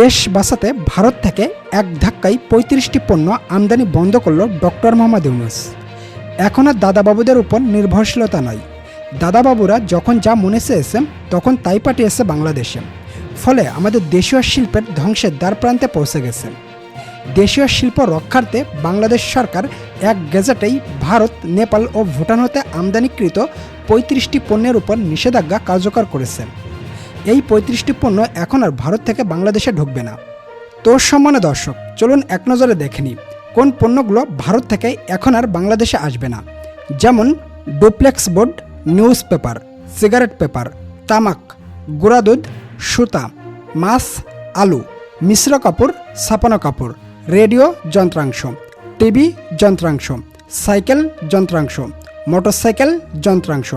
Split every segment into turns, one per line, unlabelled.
দেশ বাঁচাতে ভারত থেকে এক ধাক্কায় পঁয়ত্রিশটি পণ্য আমদানি বন্ধ করল ডক্টর মোহাম্মদ ইউনুস। এখন আর দাদাবাবুদের উপর নির্ভরশীলতা নয়। দাদাবাবুরা যখন যা মনে চেয়েছে তখন তাই পাঠিয়েছে বাংলাদেশে। ফলে আমাদের দেশীয় শিল্পের ধ্বংসের দ্বার প্রান্তে পৌঁছে গেছে। দেশীয় শিল্প রক্ষার্থে বাংলাদেশ সরকার এক গেজেটেই ভারত, নেপাল ও ভুটান হতে আমদানিকৃত পঁয়ত্রিশটি পণ্যের উপর নিষেধাজ্ঞা কার্যকর করেছে। এই পঁয়ত্রিশটি পণ্য এখন আর ভারত থেকে বাংলাদেশে ঢুকবে না। তোর সম্মানে দর্শক, চলুন এক নজরে দেখে নিই, কোন পণ্যগুলো ভারত থেকে এখন আর বাংলাদেশে আসবে না। যেমন duplex board, news paper, cigarette paper, তামাক, গুঁড়া দুধ, সুতা, মাছ, আলু, মিশ্র কাপড়, ছাপানো কাপড়, রেডিও যন্ত্রাংশ, টিভি যন্ত্রাংশ, সাইকেল যন্ত্রাংশ, মোটরসাইকেল যন্ত্রাংশ,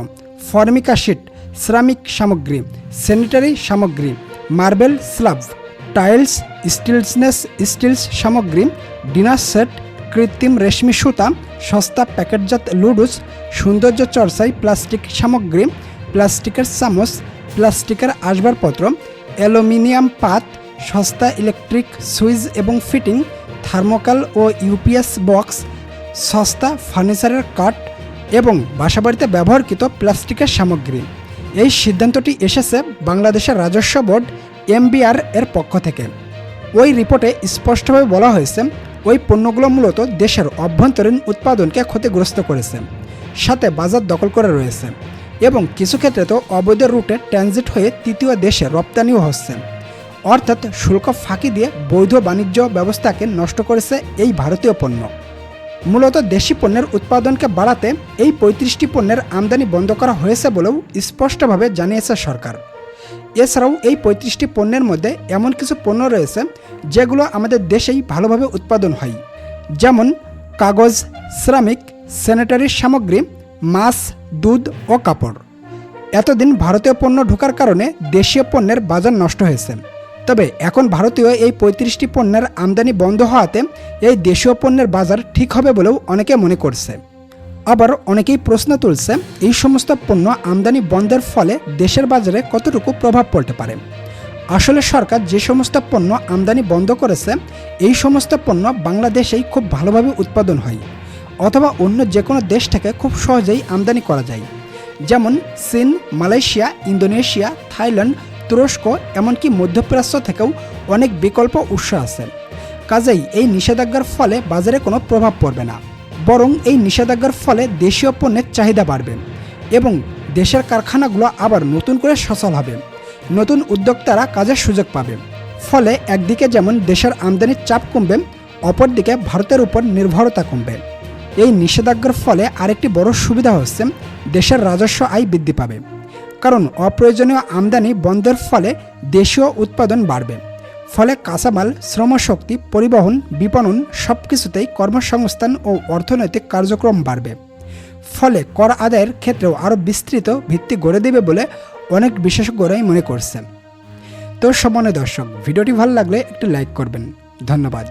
ফর্মিকা শিট সিরামিক সামগ্রী স্যানিটারি সামগ্রী marble slab tiles stainless steels সামগ্রী ডিনার সেট কৃত্রিম রেশমি সুতা, সস্তা প্যাকেটজাত লুডুস সৌন্দর্য চর্চায় প্লাস্টিক সামগ্রী প্লাস্টিকের চামচ প্লাস্টিকের আসবাবপত্র, অ্যালুমিনিয়াম পাত, সস্তা ইলেকট্রিক সুইচ এবং ফিটিং থার্মোকাল ও ইউপিএস বক্স সস্তা ফার্নিচারের কাঠ এবং বাসাবাড়িতে ব্যবহৃত প্লাস্টিকের সামগ্রী। এই সিদ্ধান্তটি এসেছে বাংলাদেশের রাজস্ব বোর্ড এমবিআর এর পক্ষ থেকে। ওই রিপোর্টে স্পষ্টভাবে বলা হয়েছে, ওই পণ্যগুলো মূলত দেশের অভ্যন্তরীণ উৎপাদনকে ক্ষতিগ্রস্ত করেছে, সাথে বাজার দখল করে রয়েছে এবং কিছু ক্ষেত্রে তো অবৈধ রুটে ট্রানজিট হয়ে তৃতীয় দেশে রপ্তানিও হচ্ছে। অর্থাৎ শুল্ক ফাঁকি দিয়ে বৈধ বাণিজ্য ব্যবস্থাকে নষ্ট করেছে এই ভারতীয় পণ্য। মূলত দেশি পণ্যের উৎপাদনকে বাড়াতে এই পঁয়ত্রিশটি পণ্যের আমদানি বন্ধ করা হয়েছে বলেও স্পষ্টভাবে জানিয়েছে সরকার। এছাড়াও এই পঁয়ত্রিশটি পণ্যের মধ্যে এমন কিছু পণ্য রয়েছে যেগুলো আমাদের দেশেই ভালোভাবে উৎপাদন হয়। যেমন কাগজ, সিরামিক, স্যানিটারি সামগ্রী, মাছ, দুধ ও কাপড়। এতদিন ভারতীয় পণ্য ঢোকার কারণে দেশীয় পণ্যের বাজার নষ্ট হয়েছে। তবে এখন ভারতীয় এই পঁয়ত্রিশটি পণ্যের আমদানি বন্ধ হওয়াতে এই দেশীয় পণ্যের বাজার ঠিক হবে বলেও অনেকে মনে করছে। আবার অনেকেই প্রশ্ন তুলছে, এই সমস্ত পণ্য আমদানি বন্ধের ফলে দেশের বাজারে কতটুকু প্রভাব পড়তে পারে? আসলে সরকার যে সমস্ত পণ্য আমদানি বন্ধ করেছে, এই সমস্ত পণ্য বাংলাদেশেই খুব ভালোভাবে উৎপাদন হয়, অথবা অন্য যে কোনো দেশ থেকে খুব সহজেই আমদানি করা যায়। যেমন চীন, মালয়েশিয়া, ইন্দোনেশিয়া, থাইল্যান্ড তুরস্ক, এমনকি মধ্যপ্রাচ্য থেকেও অনেক বিকল্প উৎস আছে। কাজেই এই নিষেধাজ্ঞার ফলে বাজারে কোনো প্রভাব পড়বে না। বরং এই নিষেধাজ্ঞার ফলে দেশীয় পণ্যের চাহিদা বাড়বে এবং দেশের কারখানাগুলো আবার নতুন করে সচল হবে। নতুন উদ্যোক্তারা কাজের সুযোগ পাবে। ফলে একদিকে যেমন দেশের আমদানির চাপ কমবে, অপরদিকে ভারতের উপর নির্ভরতা কমবে। এই নিষেধাজ্ঞার ফলে আরেকটি বড় সুবিধা হচ্ছে দেশের রাজস্ব আয় বৃদ্ধি পাবে। কারণ অপ্রয়োজনীয় আমদানি বন্ধের ফলে দেশীয় উৎপাদন বাড়বে। ফলে কাঁচামাল, শ্রমশক্তি, পরিবহন, বিপণন সব কিছুতেই কর্মসংস্থান ও অর্থনৈতিক কার্যক্রম বাড়বে। ফলে কর আদায়ের ক্ষেত্রেও আরও বিস্তৃত ভিত্তি গড়ে দেবে বলে অনেক বিশেষজ্ঞরাই মনে করছেন। তো সমানে দর্শক, ভিডিওটি ভালো লাগলে একটু লাইক করবেন। ধন্যবাদ।